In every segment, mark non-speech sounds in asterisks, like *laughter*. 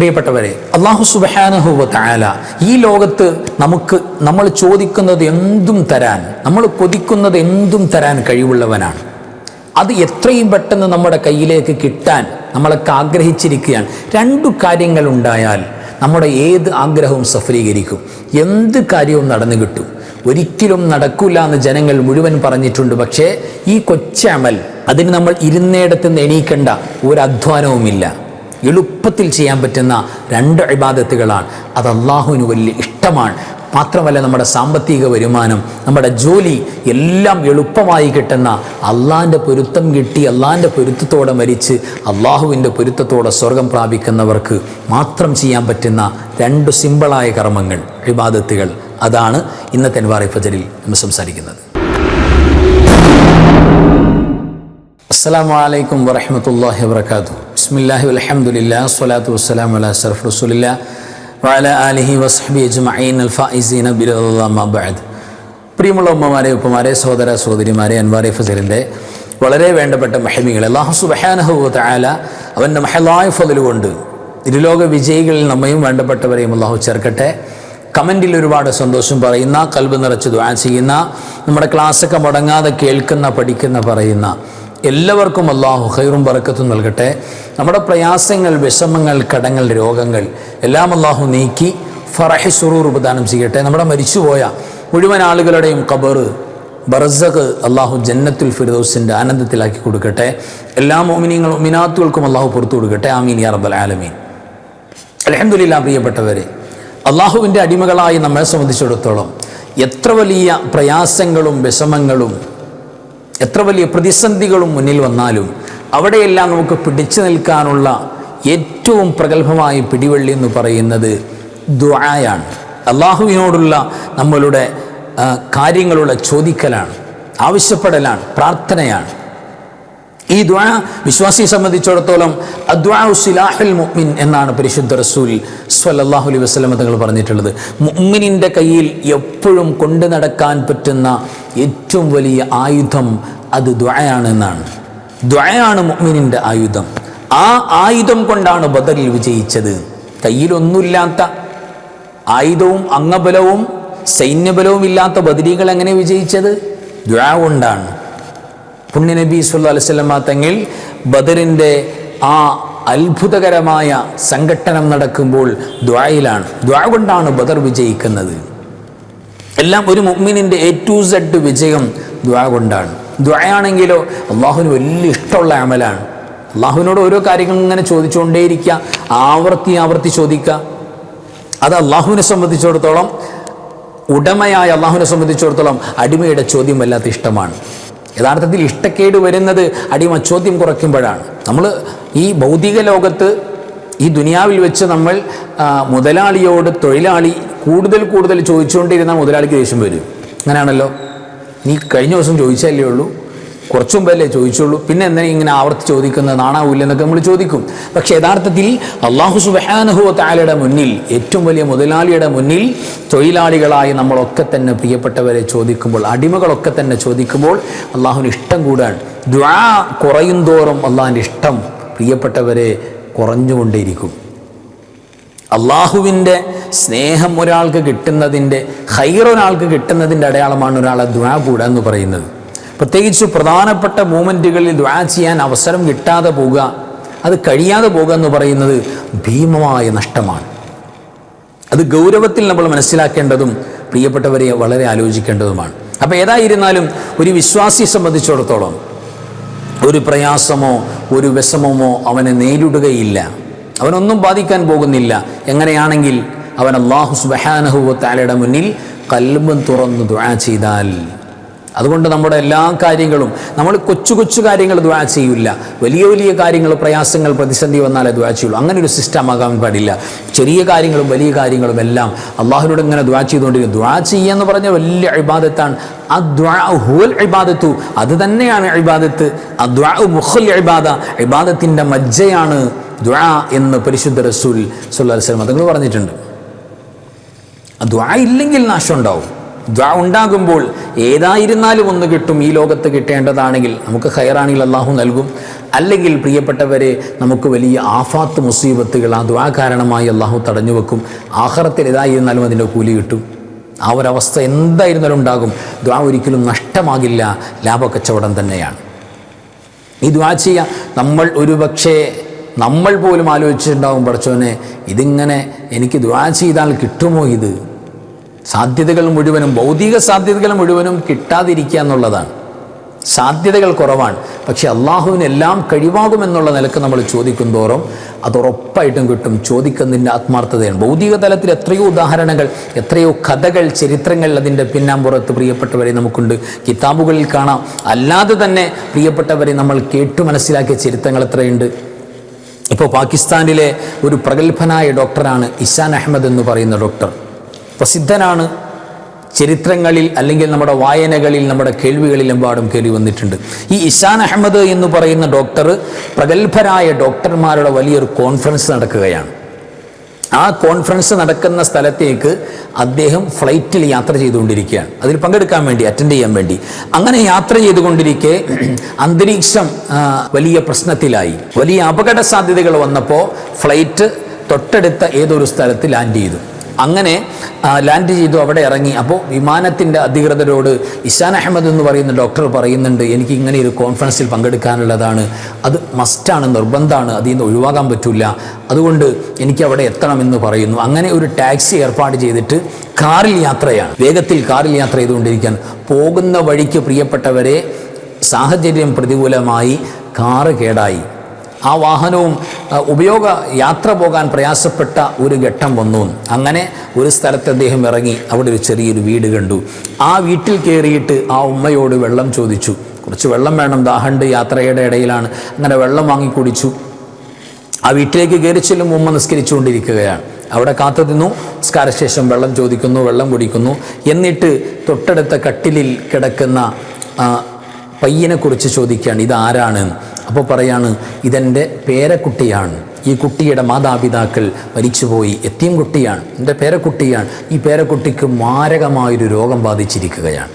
പ്രിയപ്പെട്ടവരെ അള്ളാഹു സുബാനഹുവ തായാല ഈ ലോകത്ത് നമുക്ക് നമ്മൾ ചോദിക്കുന്നത് എന്തും തരാൻ നമ്മൾ കൊതിക്കുന്നത് എന്തും തരാൻ കഴിവുള്ളവനാണ്. അത് എത്രയും പെട്ടെന്ന് നമ്മുടെ കയ്യിലേക്ക് കിട്ടാൻ നമ്മളൊക്കെ ആഗ്രഹിച്ചിരിക്കുകയാണ്. രണ്ടു കാര്യങ്ങൾ ഉണ്ടായാൽ നമ്മുടെ ഏത് ആഗ്രഹവും സഫലീകരിക്കും. എന്ത് കാര്യവും നടന്നു കിട്ടും. ഒരിക്കലും നടക്കില്ല എന്ന് ജനങ്ങൾ മുഴുവൻ പറഞ്ഞിട്ടുണ്ട്. പക്ഷേ ഈ കൊച്ചമൽ അതിന് നമ്മൾ ഇരുന്നേടത്ത് നിന്ന് എണീക്കേണ്ട ഒരു അധ്വാനവുമില്ല. എളുപ്പത്തിൽ ചെയ്യാൻ പറ്റുന്ന രണ്ട് ഇബാദത്തുകളാണ്. അത് അള്ളാഹുവിന് വലിയ ഇഷ്ടമാണ്. മാത്രമല്ല നമ്മുടെ സാമ്പത്തിക വരുമാനം നമ്മുടെ ജോലി എല്ലാം എളുപ്പമായി കിട്ടുന്ന അള്ളാന്റെ പൊരുത്തം കിട്ടി അള്ളാന്റെ പൊരുത്തത്തോടെ മരിച്ച് അള്ളാഹുവിന്റെ പൊരുത്തത്തോടെ സ്വർഗം പ്രാപിക്കുന്നവർക്ക് മാത്രം ചെയ്യാൻ പറ്റുന്ന രണ്ട് സിമ്പിളായ കർമ്മങ്ങൾ വിവാദത്തുകൾ അതാണ് ഇന്നത്തെ അൻവാറി ഫജലിൽ നമ്മൾ സംസാരിക്കുന്നത്. അസ്സാം വലൈക്കും വറഹമത്തല്ലാഹി വർക്കാത്തു ബിസ്മില്ലാഹി അലഹമുല്ലാ സ്വലാത്തു വസ്സലാം അല സർഫ് റസൂലില്ല വാല ആലിഹി വസ്ഹബി അജ്മഈൻ അൽഫീൻ ബിറല്ലാഹി പ്രിയമുള്ള ഉമ്മമാരെ ഉപ്പമാരെ സഹോദര സഹോദരിമാരെ അൻവാരി ഫസലിന്റെ വളരെ വേണ്ടപ്പെട്ട മഹമികൾ അള്ളാഹു സുബ്ഹാനഹു തആല അവന്റെ മഹലായ ഫതിൽ കൊണ്ട് ഇരുലോക വിജയികളിൽ നമ്മയും വേണ്ടപ്പെട്ടവരെയും അള്ളാഹു ചേർക്കട്ടെ. കമന്റിൽ ഒരുപാട് സന്തോഷം പറയുന്ന കൽബ് നിറച്ച് ദ്വാ ചെയ്യുന്ന നമ്മുടെ ക്ലാസ്സൊക്കെ മുടങ്ങാതെ കേൾക്കുന്ന പഠിക്കുന്ന പറയുന്ന എല്ലാവർക്കും അള്ളാഹു ഹൈറും വറക്കത്തും നൽകട്ടെ. നമ്മുടെ പ്രയാസങ്ങൾ വിഷമങ്ങൾ കടങ്ങൾ രോഗങ്ങൾ എല്ലാം അള്ളാഹു നീക്കി ഫറഹി സുറൂർ പ്രദാനം ചെയ്യട്ടെ. നമ്മുടെ മരിച്ചുപോയ മുഴുവൻ ആളുകളുടെയും കബറ് ബർസഖ് അള്ളാഹു ജന്നത്തുൽ ഫിർദൗസിന്റെ ആനന്ദത്തിലാക്കി കൊടുക്കട്ടെ. എല്ലാ മോമിനിയങ്ങളും മിനാത്തുകൾക്കും അള്ളാഹു പുറത്തു കൊടുക്കട്ടെ. ആമീൻ യാ റബ്ബൽ ആലമീൻ. അലഹമില്ല പ്രിയപ്പെട്ടവരെ അള്ളാഹുവിന്റെ അടിമകളായി നമ്മളെ സംബന്ധിച്ചിടത്തോളം എത്ര വലിയ പ്രയാസങ്ങളും വിഷമങ്ങളും എത്ര വലിയ പ്രതിസന്ധികളും മുന്നിൽ വന്നാലും അവിടെയെല്ലാം നമുക്ക് പിടിച്ചു നിൽക്കാനുള്ള ഏറ്റവും പ്രഗത്ഭമായ പിടിവള്ളി എന്ന് പറയുന്നത് ദുആയാണ്. അള്ളാഹുവിനോടുള്ള നമ്മളുടെ കാര്യങ്ങളുള്ള ചോദിക്കലാണ് ആവശ്യപ്പെടലാണ് പ്രാർത്ഥനയാണ്. ഈ ദ്വാ വിശ്വാസിയെ സംബന്ധിച്ചിടത്തോളം അദ്വാ സിലാഹുൽ മുഅ്മിൻ എന്നാണ് പരിശുദ്ധ റസൂൽ സ്വല്ലല്ലാഹു അലൈഹി വസല്ലം തങ്ങൾ പറഞ്ഞിട്ടുള്ളത്. മുഅ്മിനിന്റെ കയ്യിൽ എപ്പോഴും കൊണ്ടു നടക്കാൻ പറ്റുന്ന ഏറ്റവും വലിയ ആയുധം അത് ദ്വായാണ് എന്നാണ്. ദ്വായാണ് മുഅ്മിനിന്റെ ആയുധം. ആ ആയുധം കൊണ്ടാണ് ബദറിൽ വിജയിച്ചത്. കയ്യിലൊന്നുമില്ലാത്ത ആയുധവും അംഗബലവും സൈന്യബലവും ഇല്ലാത്ത ബദരീകൾ എങ്ങനെ വിജയിച്ചത്? ദ്വാ കൊണ്ടാണ്. പുണ്യനബി സുല്ലാ അലൈഹി വസല്ലമ തങ്ങൾ ബദറിന്റെ ആ അത്ഭുതകരമായ സംഘട്ടനം നടക്കുമ്പോൾ ദ്വായിലാണ്. ദ്വാ കൊണ്ടാണ് ബദർ വിജയിക്കുന്നത്. എല്ലാം ഒരു മുമ്മിനിന്റെ എ ടു സെഡ് വിജയം ദ്വാ കൊണ്ടാണ്. ദ്വായാണെങ്കിലോ അള്ളാഹുവിന് വലിയ ഇഷ്ടമുള്ള അമലാണ്. അള്ളാഹുവിനോട് ഓരോ കാര്യങ്ങൾ ഇങ്ങനെ ചോദിച്ചുകൊണ്ടേയിരിക്കുക ആവർത്തി ആവർത്തി ചോദിക്കുക. അത് അള്ളാഹുവിനെ സംബന്ധിച്ചിടത്തോളം ഉടമയായ അള്ളാഹുവിനെ സംബന്ധിച്ചിടത്തോളം അടിമയുടെ ചോദ്യം വല്ലാത്ത ഇഷ്ടമാണ്. യഥാർത്ഥത്തിൽ ഇഷ്ടക്കേട് വരുന്നത് അടിമ ചോദ്യം കുറയ്ക്കുമ്പോഴാണ്. നമ്മൾ ഈ ഭൗതിക ലോകത്ത് ഈ ദുനിയാവിൽ വെച്ച് നമ്മൾ മുതലാളിയോട് തൊഴിലാളി കൂടുതൽ കൂടുതൽ ചോദിച്ചുകൊണ്ടിരുന്ന മുതലാളിക്ക് ദേഷ്യം വരും. അങ്ങനെയാണല്ലോ നീ കഴിഞ്ഞ ദിവസം ചോദിച്ചല്ലേ ഉള്ളൂ? കുറച്ചു മുമ്പല്ലേ ചോദിച്ചുള്ളൂ? പിന്നെ എന്തിനാ ഇങ്ങനെ ആവർത്തി ചോദിക്കുന്നത്? നാണാവൂല്ല എന്നൊക്കെ നമ്മൾ ചോദിക്കും. പക്ഷേ യഥാർത്ഥത്തിൽ അള്ളാഹു സുബാനഹു താലയുടെ മുന്നിൽ ഏറ്റവും വലിയ മുതലാളിയുടെ മുന്നിൽ തൊഴിലാളികളായി നമ്മളൊക്കെ തന്നെ പ്രിയപ്പെട്ടവരെ ചോദിക്കുമ്പോൾ അടിമകളൊക്കെ തന്നെ ചോദിക്കുമ്പോൾ അള്ളാഹുവിന് ഇഷ്ടം കൂടാണ് ദ്വാ കുറയും തോറും അള്ളാഹിന്റെ ഇഷ്ടം പ്രിയപ്പെട്ടവരെ കുറഞ്ഞുകൊണ്ടേയിരിക്കും. അള്ളാഹുവിന്റെ സ്നേഹം ഒരാൾക്ക് കിട്ടുന്നതിന്റെ ഹൈർ ഒരാൾക്ക് കിട്ടുന്നതിന്റെ അടയാളമാണ് ഒരാളെ ദ്വാ കൂടുക എന്ന് പറയുന്നത്. പ്രത്യേകിച്ച് പ്രധാനപ്പെട്ട മൂമെന്റുകളിൽ ദ്വാ ചെയ്യാൻ അവസരം കിട്ടാതെ പോവുക അത് കഴിയാതെ പോകുക എന്ന് പറയുന്നത് ഭീമമായ നഷ്ടമാണ്. അത് ഗൗരവത്തിൽ നമ്മൾ മനസ്സിലാക്കേണ്ടതും പ്രിയപ്പെട്ടവരെ വളരെ ആലോചിക്കേണ്ടതുമാണ്. അപ്പോൾ ഏതായിരുന്നാലും ഒരു വിശ്വാസിയെ സംബന്ധിച്ചിടത്തോളം ഒരു പ്രയാസമോ ഒരു വിഷമമോ അവനെ നേരിടുകയില്ല. അവനൊന്നും ബാധിക്കാൻ പോകുന്നില്ല. എങ്ങനെയാണെങ്കിൽ അവൻ അള്ളാഹു സുബഹാനഹുവത്താലയുടെ മുന്നിൽ കൽബം തുറന്ന് ദുആ ചെയ്താൽ അതുകൊണ്ട് നമ്മുടെ എല്ലാ കാര്യങ്ങളും നമ്മൾ കൊച്ചു കൊച്ചു കാര്യങ്ങൾ ദ്വാ ചെയ്യില്ല വലിയ വലിയ കാര്യങ്ങൾ പ്രയാസങ്ങൾ പ്രതിസന്ധി വന്നാലേ ദ്വാ ചെയ്യുള്ളൂ. അങ്ങനെ ഒരു സിസ്റ്റം ആകാൻ പാടില്ല. ചെറിയ കാര്യങ്ങളും വലിയ കാര്യങ്ങളും എല്ലാം അള്ളാഹുനോട് ഇങ്ങനെ ദ്വാ ചെയ്തുകൊണ്ടിരിക്കും ദ്വാ ചെയ്യുക എന്ന് പറഞ്ഞ വലിയ ഹുവൽ ഇബാദത്തു. അത് തന്നെയാണ് ഇബാദത്ത്. ദ്വാ ഇബാദ. മജ്ജയാണ് ദ്വാ എന്ന് പരിശുദ്ധ റസൂൽ സുല്ലാ വസ്ലം തങ്ങൾ പറഞ്ഞിട്ടുണ്ട്. ദ്വാ ഇല്ലെങ്കിൽ നാശം ഉണ്ടാവും. ദ്വാ ഉണ്ടാകുമ്പോൾ ഏതായിരുന്നാലും ഒന്ന് കിട്ടും ഈ ലോകത്ത് കിട്ടേണ്ടതാണെങ്കിൽ നമുക്ക് ഹയറാണെങ്കിൽ അള്ളാഹു നൽകും. അല്ലെങ്കിൽ പ്രിയപ്പെട്ടവരെ നമുക്ക് വലിയ ആഫാത്ത് മുസീബത്തുകൾ ആ ദ്വാ കാരണമായി അള്ളാഹു തടഞ്ഞു വെക്കും. ആഹ്റത്തിൽ ഏതായിരുന്നാലും അതിന്റെ കൂലി കിട്ടും. ആ ഒരവസ്ഥ എന്തായിരുന്നാലും ഉണ്ടാകും. ദ്വാ ഒരിക്കലും നഷ്ടമാകില്ല. ലാഭക്കച്ചവടം തന്നെയാണ്. ഈ ദ്വാ ചെയ്യുക നമ്മൾ ഒരു പക്ഷേ നമ്മൾ പോലും ആലോചിച്ചിട്ടുണ്ടാവും. പഠിച്ചോനെ ഇതിങ്ങനെ എനിക്ക് ദ്വാ ചെയ്താൽ കിട്ടുമോ ഇത്? സാധ്യതകൾ മുഴുവനും ഭൗതിക സാധ്യതകൾ മുഴുവനും കിട്ടാതിരിക്കുക എന്നുള്ളതാണ്. സാധ്യതകൾ കുറവാണ്. പക്ഷെ അള്ളാഹുവിന് എല്ലാം കഴിവാകുമെന്നുള്ള നിലയ്ക്ക് നമ്മൾ ചോദിക്കും തോറും അത് ഉറപ്പായിട്ടും കിട്ടും. ചോദിക്കുന്നതിന്റെ ആത്മാർത്ഥതയാണ്. ഭൗതിക തലത്തിൽ എത്രയോ ഉദാഹരണങ്ങൾ എത്രയോ കഥകൾ ചരിത്രങ്ങൾ അതിന്റെ പിന്നാമ്പുറത്ത് പ്രിയപ്പെട്ടവരെ നമുക്കുണ്ട്. കിതാബുകളിൽ കാണാം. അല്ലാതെ തന്നെ പ്രിയപ്പെട്ടവരെ നമ്മൾ കേട്ടു മനസ്സിലാക്കിയ ചരിത്രങ്ങൾ എത്രയുണ്ട്? ഇപ്പോൾ പാകിസ്ഥാനിലെ ഒരു പ്രഗത്ഭനായ ഡോക്ടറാണ് ഇസാൻ അഹമ്മദ് എന്ന് പറയുന്ന ഡോക്ടർ. പ്രസിദ്ധനാണ്. ചരിത്രങ്ങളിൽ അല്ലെങ്കിൽ നമ്മുടെ വായനകളിൽ നമ്മുടെ കേൾവികളിലെമ്പാടും കയറി വന്നിട്ടുണ്ട്. ഈ ഇഷാൻ അഹമ്മദ് എന്ന് പറയുന്ന ഡോക്ടർ പ്രഗത്ഭരായ ഡോക്ടർമാരുടെ വലിയൊരു കോൺഫറൻസ് നടക്കുകയാണ്. ആ കോൺഫറൻസ് നടക്കുന്ന സ്ഥലത്തേക്ക് അദ്ദേഹം ഫ്ലൈറ്റിൽ യാത്ര ചെയ്തുകൊണ്ടിരിക്കുകയാണ്. അതിൽ പങ്കെടുക്കാൻ വേണ്ടി അറ്റൻഡ് ചെയ്യാൻ വേണ്ടി. അങ്ങനെ യാത്ര ചെയ്തുകൊണ്ടിരിക്കെ *clears throat* അന്തരീക്ഷം വലിയ പ്രശ്നത്തിലായി. വലിയ അപകട സാധ്യതകൾ വന്നപ്പോൾ ഫ്ലൈറ്റ് തൊട്ടടുത്ത ഏതൊരു സ്ഥലത്ത് ലാൻഡ് ചെയ്തു. അങ്ങനെ ലാൻഡ് ചെയ്തു അവിടെ ഇറങ്ങി. അപ്പോൾ വിമാനത്തിന്റെ അധികൃതരോട് ഇഷാൻ അഹമ്മദ് എന്ന് പറയുന്ന ഡോക്ടർ പറയുന്നുണ്ട് എനിക്ക് ഇങ്ങനെ ഒരു കോൺഫറൻസിൽ പങ്കെടുക്കാനുള്ളതാണ്. അത് മസ്റ്റാണ് നിർബന്ധമാണ്. അതിൽ നിന്ന് ഒഴിവാക്കാൻ പറ്റില്ല അതുകൊണ്ട് എനിക്ക് അവിടെ എത്തണമെന്ന് പറയുന്നു. അങ്ങനെ ഒരു ടാക്സി ഏർപ്പാട് ചെയ്തിട്ട് കാറിൽ യാത്രയാണ്. വേഗത്തിൽ കാറിൽ യാത്ര ചെയ്തുകൊണ്ടിരിക്കാൻ. പോകുന്ന വഴിക്ക് പ്രിയപ്പെട്ടവരെ സാഹചര്യം പ്രതികൂലമായി. കാറ് കേടായി. ആ വാഹനവും ഉപയോഗ യാത്ര പോകാൻ പ്രയാസപ്പെട്ട ഒരു ഘട്ടം വന്നു. അങ്ങനെ ഒരു സ്ഥലത്ത് അദ്ദേഹം ഇറങ്ങി അവിടെ ഒരു ചെറിയൊരു വീട് കണ്ടു. ആ വീട്ടിൽ കയറിയിട്ട് ആ ഉമ്മയോട് വെള്ളം ചോദിച്ചു. കുറച്ച് വെള്ളം വേണം ദാഹണ്ട് യാത്രയുടെ ഇടയിലാണ്. അങ്ങനെ വെള്ളം വാങ്ങി കുടിച്ചു. ആ വീട്ടിലേക്ക് കയറി ചെല്ലും ഉമ്മ നിസ്കരിച്ചുകൊണ്ടിരിക്കുകയാണ്. അവിടെ കാത്തു നിന്നു. നിസ്കാരശേഷം വെള്ളം ചോദിക്കുന്നു വെള്ളം കുടിക്കുന്നു. എന്നിട്ട് തൊട്ടടുത്ത കട്ടിലിൽ കിടക്കുന്ന പയ്യനെക്കുറിച്ച് ചോദിക്കുകയാണ് ഇതാരാണ്? അപ്പോൾ പറയാണ് ഇതെന്റെ പേരക്കുട്ടിയാണ്. ഈ കുട്ടിയുടെ മാതാപിതാക്കൾ മരിച്ചുപോയി. എത്തിയും കുട്ടിയാണ്. എന്റെ പേരക്കുട്ടിയാണ്. ഈ പേരക്കുട്ടിക്ക് മാരകമായൊരു രോഗം ബാധിച്ചിരിക്കുകയാണ്.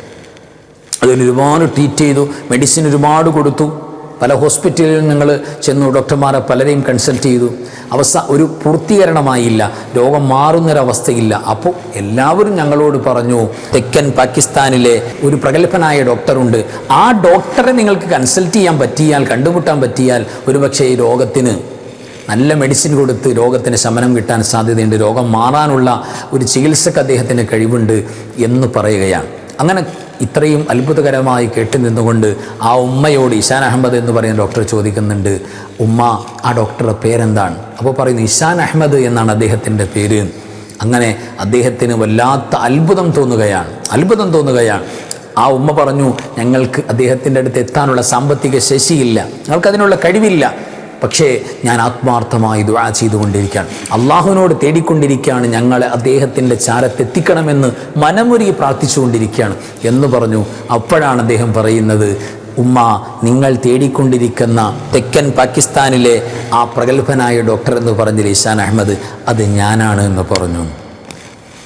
അതിന് ഒരുപാട് ട്രീറ്റ് ചെയ്തു മെഡിസിൻ ഒരുപാട് കൊടുത്തു. പല ഹോസ്പിറ്റലിലും നിങ്ങൾ ചെന്നു ഡോക്ടർമാരെ പലരെയും കൺസൾട്ട് ചെയ്തു. അവസ്ഥ ഒരു പൂർത്തീകരണമായില്ല. രോഗം മാറുന്നൊരവസ്ഥയില്ല. അപ്പോൾ എല്ലാവരും ഞങ്ങളോട് പറഞ്ഞു തെക്കൻ പാകിസ്ഥാനിലെ ഒരു പ്രഗത്ഭനായ ഡോക്ടറുണ്ട്. ആ ഡോക്ടറെ നിങ്ങൾക്ക് കൺസൾട്ട് ചെയ്യാൻ പറ്റിയാൽ കണ്ടുമുട്ടാൻ പറ്റിയാൽ ഒരുപക്ഷെ ഈ രോഗത്തിന് നല്ല മെഡിസിൻ കൊടുത്ത് രോഗത്തിന് ശമനം കിട്ടാൻ സാധ്യതയുണ്ട്. രോഗം മാറാനുള്ള ഒരു ചികിത്സക്ക് അദ്ദേഹത്തിന് കഴിവുണ്ട് എന്ന് പറയുകയാണ്. അങ്ങനെ ഇത്രയും അത്ഭുതകരമായി കേട്ടു നിന്നുകൊണ്ട് ആ ഉമ്മയോട് ഇഷാൻ അഹമ്മദ് എന്ന് പറയുന്ന ഡോക്ടർ ചോദിക്കുന്നുണ്ട് ഉമ്മ ആ ഡോക്ടറുടെ പേരെന്താണ്? അപ്പോൾ പറയുന്നു ഇഷാൻ അഹമ്മദ് എന്നാണ് അദ്ദേഹത്തിന്റെ പേര്. അങ്ങനെ അദ്ദേഹത്തിന് വല്ലാത്ത അത്ഭുതം തോന്നുകയാണ് അത്ഭുതം തോന്നുകയാണ്. ആ ഉമ്മ പറഞ്ഞു ഞങ്ങൾക്ക് അദ്ദേഹത്തിന്റെ അടുത്ത് എത്താനുള്ള സാമ്പത്തിക ശേഷിയില്ല ഞങ്ങൾക്ക് അതിനുള്ള കഴിവില്ല. പക്ഷേ ഞാൻ ആത്മാർത്ഥമായി ദുആ ചെയ്തുകൊണ്ടിരിക്കുകയാണ്. അള്ളാഹുവിനോട് തേടിക്കൊണ്ടിരിക്കുകയാണ് ഞങ്ങളെ അദ്ദേഹത്തിന്റെ ചാരത്തെത്തിക്കണമെന്ന് മനമൊരുകി പ്രാർത്ഥിച്ചുകൊണ്ടിരിക്കുകയാണ്. എന്ന് പറഞ്ഞു അപ്പോഴാണ് അദ്ദേഹം പറയുന്നത് ഉമ്മ നിങ്ങൾ തേടിക്കൊണ്ടിരിക്കുന്ന തെക്കൻ പാകിസ്ഥാനിലെ ആ പ്രഗത്ഭനായ ഡോക്ടർ എന്ന് പറഞ്ഞ ഇഷാൻ അഹമ്മദ്? അത് ഞാനാണ് എന്ന് പറഞ്ഞു.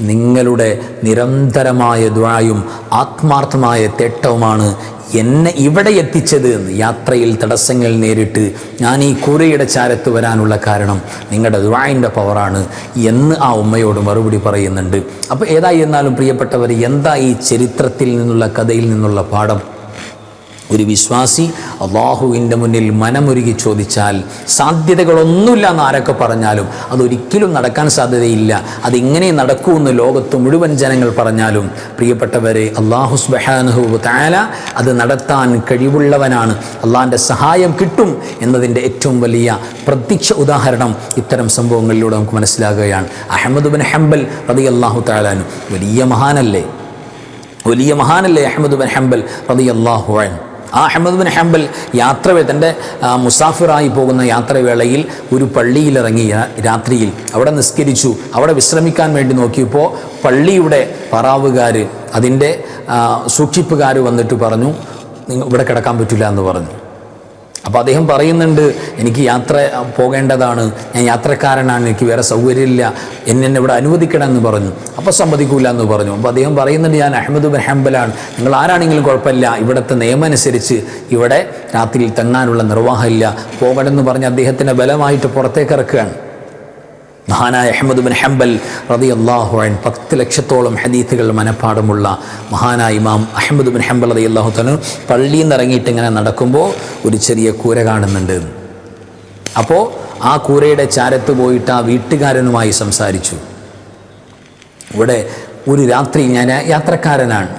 നിങ്ങളുടെ നിരന്തരമായ ദ്വായും ആത്മാർത്ഥമായ തേട്ടവുമാണ് എന്നെ ഇവിടെ എത്തിച്ചത് എന്ന് യാത്രയിൽ തടസ്സങ്ങൾ നേരിട്ട് ഞാൻ ഈ കൂരയുടെ ചാരത്ത് വരാനുള്ള കാരണം നിങ്ങളുടെ ദ്വായിന്റെ പവറാണ് എന്ന് ആ ഉമ്മയോട് മറുപടി പറയുന്നുണ്ട്. അപ്പോൾ ഏതായി എന്നാലും പ്രിയപ്പെട്ടവർ എന്താ ഈ ചരിത്രത്തിൽ നിന്നുള്ള കഥയിൽ നിന്നുള്ള പാഠം? ഒരു വിശ്വാസി അള്ളാഹുവിന്റെ മുന്നിൽ മനമൊരുകി ചോദിച്ചാൽ സാധ്യതകളൊന്നുമില്ല എന്ന് ആരൊക്കെ പറഞ്ഞാലും അതൊരിക്കലും നടക്കാൻ സാധ്യതയില്ല. അതിങ്ങനെ നടക്കൂ എന്ന് ലോകത്ത് മുഴുവൻ ജനങ്ങൾ പറഞ്ഞാലും പ്രിയപ്പെട്ടവരെ അള്ളാഹു സുബഹാനുഹു താല അത് നടത്താൻ കഴിവുള്ളവനാണ്. അള്ളാഹിന്റെ സഹായം കിട്ടും എന്നതിന്റെ ഏറ്റവും വലിയ പ്രത്യക്ഷ ഉദാഹരണം ഇത്തരം സംഭവങ്ങളിലൂടെ നമുക്ക് മനസ്സിലാകുകയാണ്. അഹമ്മദ് ബിൻ ഹംബൽ റതി അള്ളാഹു താലാനു വലിയ മഹാനല്ലേ? വലിയ മഹാനല്ലേ അഹമ്മദ് ബിൻ ഹംബൽ റതി അള്ളാഹു ആ അഹമ്മദ് ബിൻ ഹംബൽ യാത്ര തന്റെ മുസാഫിറായി പോകുന്ന യാത്രവേളയിൽ ഒരു പള്ളിയിലിറങ്ങി രാത്രിയിൽ അവിടെ നിസ്കരിച്ചു. അവിടെ വിശ്രമിക്കാൻ വേണ്ടി നോക്കിയപ്പോൾ പള്ളിയുടെ പറാവുകാർ അതിന്റെ സൂക്ഷിപ്പുകാർ വന്നിട്ട് പറഞ്ഞു ഇവിടെ കിടക്കാൻ പറ്റില്ല എന്ന് പറഞ്ഞു. അപ്പോൾ അദ്ദേഹം പറയുന്നുണ്ട് എനിക്ക് യാത്ര പോകേണ്ടതാണ്. ഞാൻ യാത്രക്കാരനാണ്. എനിക്ക് വേറെ സൗകര്യമില്ല. എന്നെ എന്നെ ഇവിടെ അനുവദിക്കണം എന്ന് പറഞ്ഞു. അപ്പോൾ സമ്മതിക്കൂല എന്ന് പറഞ്ഞു. അപ്പോൾ അദ്ദേഹം പറയുന്നുണ്ട് ഞാൻ അഹമ്മദ് ബിൻ നിങ്ങൾ ആരാണെങ്കിലും കുഴപ്പമില്ല. ഇവിടുത്തെ നിയമം അനുസരിച്ച് ഇവിടെ രാത്രിയിൽ തങ്ങാനുള്ള നിർവാഹമില്ല. പോകണമെന്ന് പറഞ്ഞ് അദ്ദേഹത്തിനെ ബലമായിട്ട് പുറത്തേക്ക് ഇറക്കുകയാണ്. മഹാനായ അഹമ്മദ് ബിൻ ഹംബൽ റതി അൻ പത്ത് ലക്ഷത്തോളം ഹദീത്തുകൾ മനഃപ്പാടമുള്ള മഹാനായ ഇമാം അഹമ്മദ് ബിൻ ഹംബൽ റതി അള്ളാഹു തനു പള്ളിയിൽ നിന്ന് ഇറങ്ങിയിട്ട് ഇങ്ങനെ നടക്കുമ്പോൾ ഒരു ചെറിയ കൂര കാണുന്നുണ്ട്. അപ്പോൾ ആ കൂരയുടെ ചാരത്ത് പോയിട്ട് ആ വീട്ടുകാരനുമായി സംസാരിച്ചു. ഇവിടെ ഒരു രാത്രി ഞാൻ യാത്രക്കാരനാണ്.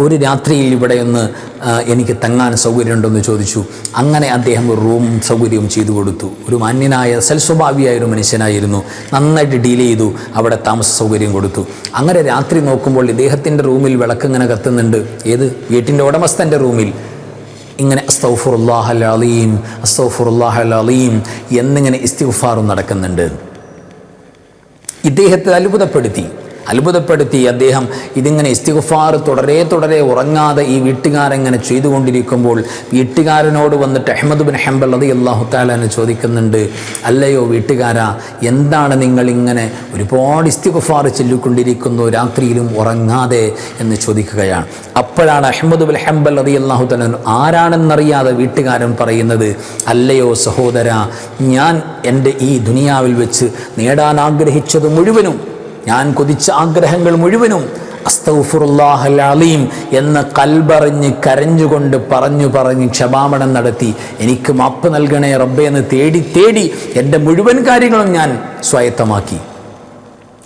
ഒരു രാത്രിയിൽ ഇവിടെ ഒന്ന് എനിക്ക് തങ്ങാൻ സൗകര്യമുണ്ടെന്ന് ചോദിച്ചു. അങ്ങനെ അദ്ദേഹം ഒരു റൂം സൗകര്യവും ചെയ്തു കൊടുത്തു. ഒരു മാന്യനായ സൽസ്വഭാവിയായ ഒരു മനുഷ്യനായിരുന്നു. നന്നായിട്ട് ഡീൽ ചെയ്തു അവിടെ താമസ സൗകര്യം കൊടുത്തു. അങ്ങനെ രാത്രി നോക്കുമ്പോൾ ഇദ്ദേഹത്തിന്റെ റൂമിൽ വിളക്കിങ്ങനെ കത്തുന്നുണ്ട്. ഏത്? വീട്ടിന്റെ ഉടമസ്ഥന്റെ റൂമിൽ. ഇങ്ങനെ അസ്തൗഫുറുല്ലാഹൽ അലീം അലീം എന്നിങ്ങനെ ഇസ്തിഫാറും നടക്കുന്നുണ്ട്. ഇദ്ദേഹത്തെ അത്ഭുതപ്പെടുത്തി. അത്ഭുതപ്പെടുത്തി അദ്ദേഹം ഇതിങ്ങനെ ഇസ്തിഗുഫാർ തുടരെ തുടരെ ഉറങ്ങാതെ ഈ വീട്ടുകാരെങ്ങനെ ചെയ്തുകൊണ്ടിരിക്കുമ്പോൾ വീട്ടുകാരനോട് വന്നിട്ട് അഹമ്മദ് ബിൻ ഹംബൽ അത് അള്ളാഹു ചോദിക്കുന്നുണ്ട് അല്ലയോ വീട്ടുകാരാ എന്താണ് നിങ്ങൾ ഇങ്ങനെ ഒരുപാട് ഇസ്തിഗുഫാർ ചൊല്ലിക്കൊണ്ടിരിക്കുന്നു രാത്രിയിലും ഉറങ്ങാതെ? എന്ന് ചോദിക്കുകയാണ്. അപ്പോഴാണ് അഹമ്മദ് ബിൻ ഹംബൽ അത് അള്ളാഹു ആരാണെന്നറിയാതെ വീട്ടുകാരൻ പറയുന്നത് അല്ലയോ സഹോദര ഞാൻ എന്റെ ഈ ദുനിയാവിൽ വെച്ച് നേടാൻ ആഗ്രഹിച്ചത് മുഴുവനും ഞാൻ കൊതിച്ച ആഗ്രഹങ്ങൾ മുഴുവനും അസ്തഫുറുല്ലാഹലീം എന്ന് കൽബറിഞ്ഞ് കരഞ്ഞുകൊണ്ട് പറഞ്ഞു പറഞ്ഞ് ക്ഷമാപണം നടത്തി. എനിക്ക് മാപ്പ് നൽകണേ റബ്ബേ എന്ന് തേടി തേടി എന്റെ മുഴുവൻ കാര്യങ്ങളും ഞാൻ സ്വായത്തമാക്കി.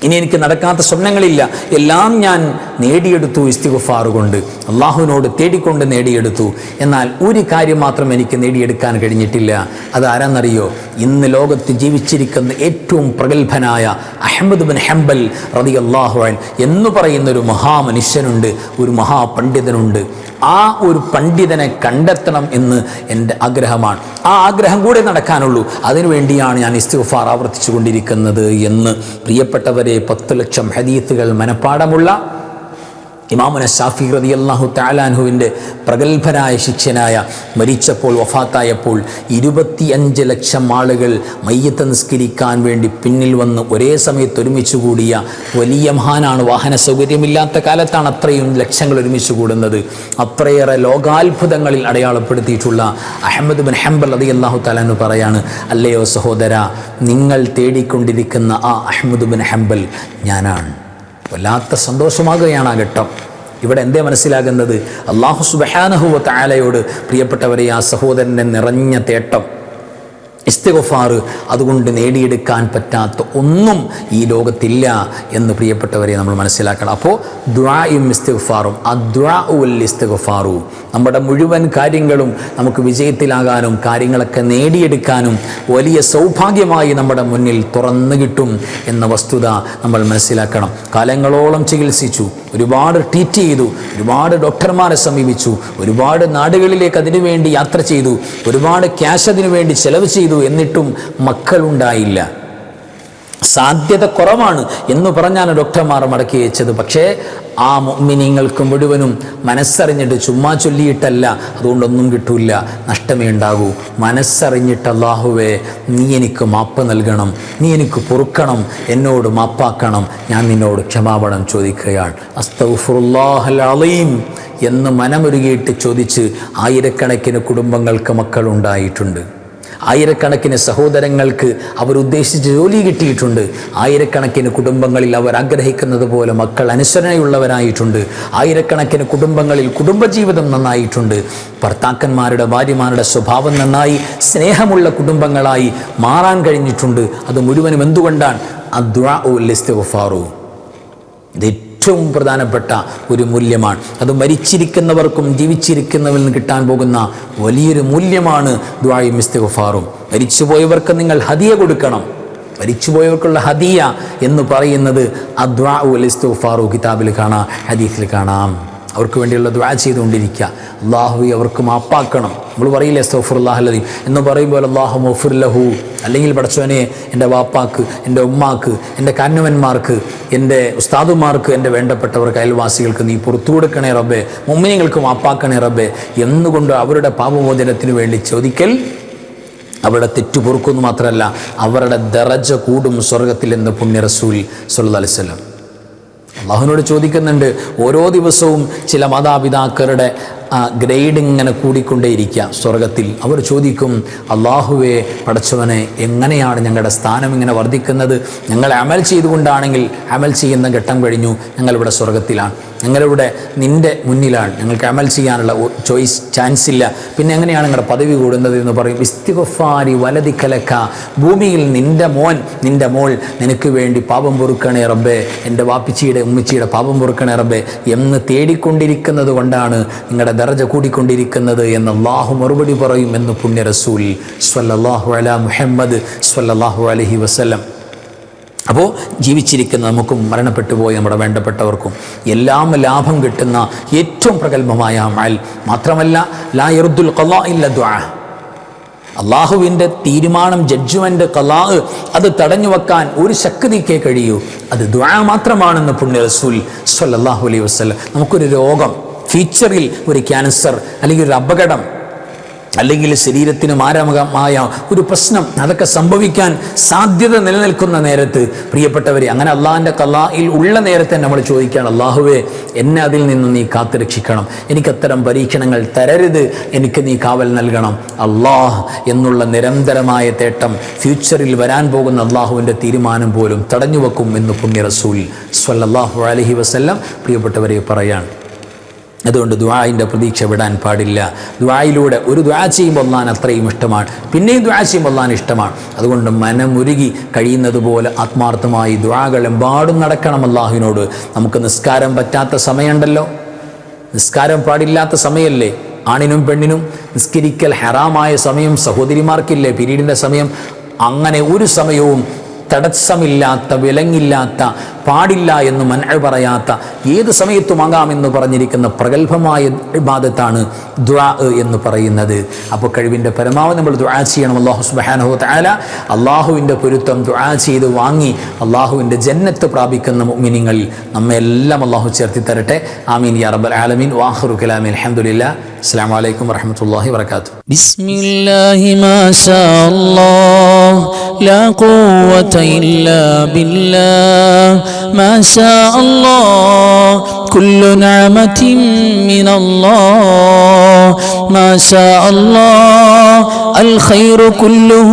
ഇനി എനിക്ക് നടക്കാത്ത സ്വപ്നങ്ങളില്ല. എല്ലാം ഞാൻ നേടിയെടുത്തു ഇസ്തിഗുഫാർ കൊണ്ട്. അള്ളാഹുവിനോട് തേടിക്കൊണ്ട് നേടിയെടുത്തു. എന്നാൽ ഒരു കാര്യം മാത്രം എനിക്ക് നേടിയെടുക്കാൻ കഴിഞ്ഞിട്ടില്ല. അത് ആരാന്നറിയോ? ഇന്ന് ലോകത്ത് ജീവിച്ചിരിക്കുന്ന ഏറ്റവും പ്രഗത്ഭനായ അഹമ്മദ് ബിൻ ഹംബൽ റതി അള്ളാഹുൻ എന്ന് പറയുന്ന ഒരു മഹാമനുഷ്യനുണ്ട് ഒരു മഹാപണ്ഡിതനുണ്ട്. ആ ഒരു പണ്ഡിതനെ കണ്ടെത്തണം എന്ന് എന്റെ ആഗ്രഹമാണ്. ആ ആഗ്രഹം കൂടെ നടക്കാനുള്ളൂ. അതിനുവേണ്ടിയാണ് ഞാൻ ഇസ്തിഗ്ഫാർ ആവർത്തിച്ചു കൊണ്ടിരിക്കുന്നത് എന്ന് പ്രിയപ്പെട്ടവരെ പത്ത് ലക്ഷം ഹദീത്തുകൾ മനഃപ്പാടമുള്ള ഇമാമുന ഷാഫി റതി അള്ളാഹു താലാൻഹുവിന്റെ പ്രഗത്ഭനായ ശിഷ്യനായ മരിച്ചപ്പോൾ വഫാത്തായപ്പോൾ ഇരുപത്തിയഞ്ച് ലക്ഷം ആളുകൾ മയ്യത്ത് നിസ്കരിക്കാൻ വേണ്ടി പിന്നിൽ വന്ന് ഒരേ സമയത്ത് ഒരുമിച്ച് കൂടിയ വലിയ മഹാനാണ്. വാഹന സൗകര്യമില്ലാത്ത കാലത്താണ് അത്രയും ലക്ഷങ്ങൾ ഒരുമിച്ച് കൂടുന്നത്. അത്രയേറെ ലോകാത്ഭുതങ്ങളിൽ അടയാളപ്പെടുത്തിയിട്ടുള്ള അഹമ്മദ് ബിൻ ഹംബൽ അതി അള്ളാഹു താലാൻ പറയാണ് അല്ലയോ സഹോദര നിങ്ങൾ തേടിക്കൊണ്ടിരിക്കുന്ന ആ അഹമ്മദ് ബിൻ ഹംബൽ ഞാനാണ്. വല്ലാത്ത സന്തോഷമാകുകയാണ് ആ ഘട്ടം. ഇവിടെ എന്തേ മനസ്സിലാകുന്നത്? അള്ളാഹു സുബഹാനഹുവ താലയോട് പ്രിയപ്പെട്ടവരെ ആ സഹോദരന്റെ നിറഞ്ഞ തേട്ടം. ഇസ്തിഗഫാർ അതുകൊണ്ട് നേടിയെടുക്കാൻ പറ്റാത്ത ഒന്നും ഈ ലോകത്തില്ല എന്ന് പ്രിയപ്പെട്ടവരെ നമ്മൾ മനസ്സിലാക്കണം. അപ്പോൾ ദ്വായും ഇസ്തിഗഫാറും അദ്വാഉൽ ഇസ്തിഗഫാറു നമ്മുടെ മുഴുവൻ കാര്യങ്ങളും നമുക്ക് വിജയത്തിലാകാനും കാര്യങ്ങളൊക്കെ നേടിയെടുക്കാനും വലിയ സൗഭാഗ്യമായി നമ്മുടെ മുന്നിൽ തുറന്നു കിട്ടും എന്ന വസ്തുത നമ്മൾ മനസ്സിലാക്കണം. കാലങ്ങളോളം ചികിത്സിച്ചു ഒരുപാട് ട്രീറ്റ് ചെയ്തു ഒരുപാട് ഡോക്ടർമാരെ സമീപിച്ചു ഒരുപാട് നാടുകളിലേക്ക് അതിനുവേണ്ടി യാത്ര ചെയ്തു ഒരുപാട് ക്യാഷ് അതിനുവേണ്ടി ചെലവ് ചെയ്തു എന്നിട്ടും മക്കളുണ്ടായില്ല. സാധ്യത കുറവാണ് എന്ന് പറഞ്ഞാണ് ഡോക്ടർമാർ മടക്കി വെച്ചത്. പക്ഷേ ആ മിനിങ്ങൾക്ക് മുഴുവനും മനസ്സറിഞ്ഞിട്ട് ചുമ്മാ ചൊല്ലിയിട്ടല്ല. അതുകൊണ്ടൊന്നും കിട്ടൂല നഷ്ടമേ ഉണ്ടാകൂ. മനസ്സറിഞ്ഞിട്ട് അള്ളാഹുവേ നീ എനിക്ക് മാപ്പ് നൽകണം. നീ എനിക്ക് പൊറുക്കണം. എന്നോട് മാപ്പാക്കണം. ഞാൻ നിന്നോട് ക്ഷമാപണം ചോദിക്കുകയാണ്. അസ്തൗഫുറുല്ലാഹൽ അലീം എന്ന് മനമൊരുകിയിട്ട് ചോദിച്ച് ആയിരക്കണക്കിന് കുടുംബങ്ങൾക്ക് മക്കളുണ്ടായിട്ടുണ്ട്. ആയിരക്കണക്കിന് സഹോദരങ്ങൾക്ക് അവരുദ്ദേശിച്ച ജോലി കിട്ടിയിട്ടുണ്ട്. ആയിരക്കണക്കിന് കുടുംബങ്ങളിൽ അവർ ആഗ്രഹിക്കുന്നത് പോലെ മക്കൾ അനുസരണയുള്ളവരായിട്ടുണ്ട്. ആയിരക്കണക്കിന് കുടുംബങ്ങളിൽ കുടുംബജീവിതം നന്നായിട്ടുണ്ട്. ഭർത്താക്കന്മാരുടെ ഭാര്യമാരുടെ സ്വഭാവം നന്നായി സ്നേഹമുള്ള കുടുംബങ്ങളായി മാറാൻ കഴിഞ്ഞിട്ടുണ്ട്. അത് മുഴുവനും എന്തുകൊണ്ടാണ്? അദ്വാ ഉല്ലിസ്തുഫാറു ഇത് ഏറ്റവും പ്രധാനപ്പെട്ട ഒരു മൂല്യമാണ്. അത് മരിച്ചിരിക്കുന്നവർക്കും ജീവിച്ചിരിക്കുന്നവരിൽ കിട്ടാൻ പോകുന്ന വലിയൊരു മൂല്യമാണ് ദ്വായും ഇസ്തിഗഫാറും മരിച്ചുപോയവർക്ക് നിങ്ങൾ ഹതിയ കൊടുക്കണം. മരിച്ചുപോയവർക്കുള്ള ഹദിയ എന്ന് പറയുന്നത് അദ്വാ ഉൽ ഇസ്തിഗഫാറു കിതാബിൽ കാണാം ഹദീഫിൽ കാണാം. അവർക്ക് വേണ്ടിയുള്ള ദ്വാ ചെയ്തുകൊണ്ടിരിക്കുക. അള്ളാഹു അവർക്ക് മാപ്പാക്കണം. നമ്മൾ പറയില്ലേ സോഫുറുല്ലാഹല്ലതി എന്ന് പറയുമ്പോൾ അള്ളാഹു മൊഫുർലഹു അല്ലെങ്കിൽ പടച്ചവനെ എന്റെ വാപ്പാക്ക് എന്റെ ഉമ്മാക്ക് എന്റെ കാന്നവന്മാർക്ക് എന്റെ ഉസ്താദുമാർക്ക് എന്റെ വേണ്ടപ്പെട്ടവർക്ക് അയൽവാസികൾക്ക് നീ പുറത്തു കൊടുക്കണേ റബ്ബെ മുമ്മിനികൾക്ക് വാപ്പാക്കണേ റബ്ബെ എന്നുകൊണ്ട് അവരുടെ പാപമോചനത്തിന് വേണ്ടി ചോദിക്കൽ അവരുടെ തെറ്റു പൊറുക്കുന്നു മാത്രമല്ല അവരുടെ ദറജ കൂടും സ്വർഗത്തിൽ എന്ന് പുണ്യ റസൂൽ സല്ലു അലിസ്ലം അള്ളാഹുവിനോട് ചോദിക്കുന്നുണ്ട് ഓരോ ദിവസവും ചില മാതാപിതാക്കളുടെ ഗ്രേഡ് ഇങ്ങനെ കൂടിക്കൊണ്ടേയിരിക്കുക സ്വർഗത്തിൽ അവർ ചോദിക്കും അള്ളാഹുവെ പടച്ചവനെ എങ്ങനെയാണ് ഞങ്ങളുടെ സ്ഥാനം ഇങ്ങനെ വർദ്ധിക്കുന്നത്? ഞങ്ങൾ അമൽ ചെയ്തുകൊണ്ടാണെങ്കിൽ അമൽ ചെയ്യുന്ന ഘട്ടം കഴിഞ്ഞു. ഞങ്ങളിവിടെ സ്വർഗത്തിലാണ് ഞങ്ങളിവിടെ നിന്റെ മുന്നിലാണ്. ഞങ്ങൾക്ക് അമൽ ചെയ്യാനുള്ള ചോയ്സ് ചാൻസ് ഇല്ല. പിന്നെ എങ്ങനെയാണ് ഞങ്ങളുടെ പദവി കൂടുന്നത് എന്ന് പറയും. ഇസ്തിഗഫാരി വലതി കലക്ക ഭൂമിയിൽ നിന്റെ മോൻ നിന്റെ മോൾ നിനക്ക് വേണ്ടി പാപം പൊറുക്കണേ റബ്ബേ. എന്റെ വാപ്പിച്ചിയുടെ ഉമ്മച്ചിയുടെ പാപം പൊറുക്കണേ റബ്ബേ. എന്ന് തേടിക്കൊണ്ടിരിക്കുന്നത് കൊണ്ടാണ് നിങ്ങളുടെ ദർജ കൂടിക്കൊണ്ടിരിക്കുന്നത് എന്ന് അള്ളാഹു മറുപടി പറയും എന്ന് പുണ്യ റസൂൽ സ്വല്ലല്ലാഹു അല മുഹമ്മദ് സ്വല്ലല്ലാഹു അലഹി വസ്ലം അപ്പോൾ ജീവിച്ചിരിക്കുന്ന നമുക്കും മരണപ്പെട്ടു പോയ നമ്മുടെ വേണ്ടപ്പെട്ടവർക്കും എല്ലാം ലാഭം കിട്ടുന്ന ഏറ്റവും പ്രഗത്ഭമായ അമൽ മാത്രമല്ല ലാ യറുദ്ദുൽ ഖലാ ഇല്ല അള്ളാഹുവിന്റെ തീരുമാനം ജഡ്ജ്മെന്റ് കലാ അത് തടഞ്ഞു വെക്കാൻ ഒരു ശക്തിക്കേ കഴിയൂ. അത് ദ്വാ മാത്രമാണെന്ന് പുണ്യ റസൂൽ സല്ലാഹു അലൈഹി വസ്ലം നമുക്കൊരു രോഗം ഫ്യൂച്ചറിൽ ഒരു ക്യാൻസർ അല്ലെങ്കിൽ ഒരു അപകടം അല്ലെങ്കിൽ ശരീരത്തിന് മാരകമായ ഒരു പ്രശ്നം അതൊക്കെ സംഭവിക്കാൻ സാധ്യത നിലനിൽക്കുന്ന നേരത്ത് പ്രിയപ്പെട്ടവരെ അങ്ങനെ അള്ളാഹിന്റെ കലായിൽ ഉള്ള നേരത്തെ നമ്മൾ ചോദിക്കുകയാണ് അള്ളാഹുവേ എന്നെ അതിൽ നിന്ന് നീ കാത്തുരക്ഷിക്കണം. എനിക്കത്തരം പരീക്ഷണങ്ങൾ തരരുത്. എനിക്ക് നീ കാവൽ നൽകണം. അള്ളാഹ് എന്നുള്ള നിരന്തരമായ തേട്ടം ഫ്യൂച്ചറിൽ വരാൻ പോകുന്ന അള്ളാഹുവിന്റെ തീരുമാനം പോലും തടഞ്ഞു വെക്കും എന്ന് പുണ്യ റസൂൽ സല്ലാഹു അലഹി വസ്ല്ലാം പ്രിയപ്പെട്ടവരെ പറയാണ്. അതുകൊണ്ട് ദ്വായിന്റെ പ്രതീക്ഷ വിടാൻ പാടില്ല. ദ്വായിലൂടെ ഒരു ദ്വാ ചെയ്യുമ്പോൾ അത്രയും ഇഷ്ടമാണ്. പിന്നെയും ദ്വാ ചെയ്യുമ്പോൾ ഇഷ്ടമാണ്. അതുകൊണ്ട് മനമുരുകി കഴിയുന്നതുപോലെ ആത്മാർത്ഥമായി ദ്വാകൾ എമ്പാടും നടക്കണം അള്ളാഹുവിനോട് നമുക്ക് നിസ്കാരം പറ്റാത്ത സമയമുണ്ടല്ലോ. നിസ്കാരം പാടില്ലാത്ത സമയമല്ലേ? ആണിനും പെണ്ണിനും നിസ്കരിക്കൽ ഹെറാമായ സമയം സഹോദരിമാർക്കില്ലേ? പീരീഡിന്റെ സമയം. അങ്ങനെ ഒരു സമയവും തടസ്സമില്ലാത്ത വിലങ്ങില്ലാത്ത പാടില്ല എന്ന് മൻഅ പറയാത്ത ഏത് സമയത്തും ആകാമെന്ന് പറഞ്ഞിരിക്കുന്ന പ്രഗത്ഭമായ ഇബാദത്താണ് ദ്വാ എന്ന് പറയുന്നത് അപ്പോൾ കഴിവിൻ്റെ പരമാവധി നമ്മൾ ദ്വാ ചെയ്യണം അള്ളാഹു സുബാനഹു താല അള്ളാഹുവിൻ്റെ പൊരുത്തം ദ്വാ ചെയ്ത് വാങ്ങി അള്ളാഹുവിൻ്റെ ജന്നത്ത് പ്രാപിക്കുന്ന മിനിങ്ങളിൽ നമ്മെ എല്ലാം അള്ളാഹു ചേർത്തി തരട്ടെ ആമീൻ യാ റബ്ബൽ ആലമീൻ വാഹറു കലാമീൻ അലഹമുല്ല അസ്സാം വലൈക്കും വറഹമത്തല്ലാഹി വർക്കാത്തു بسم الله ما شاء الله لا قوة إلا بالله ما شاء الله. كل نعمة من الله. ما شاء الله. الخير كله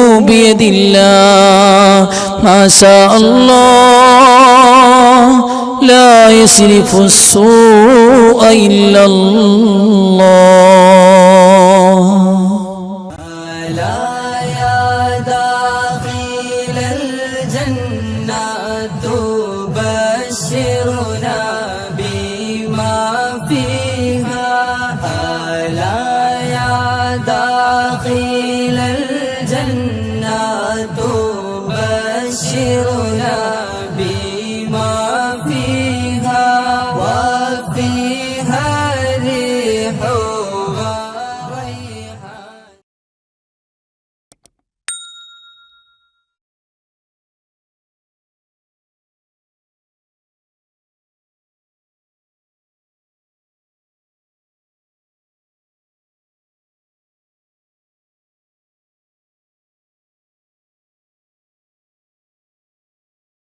بيد الله. ما شاء الله. لا يصرف السوء إلا الله. ألا يا داخل الجنة تبشرنا بما فيها ألا يا داخل الجنة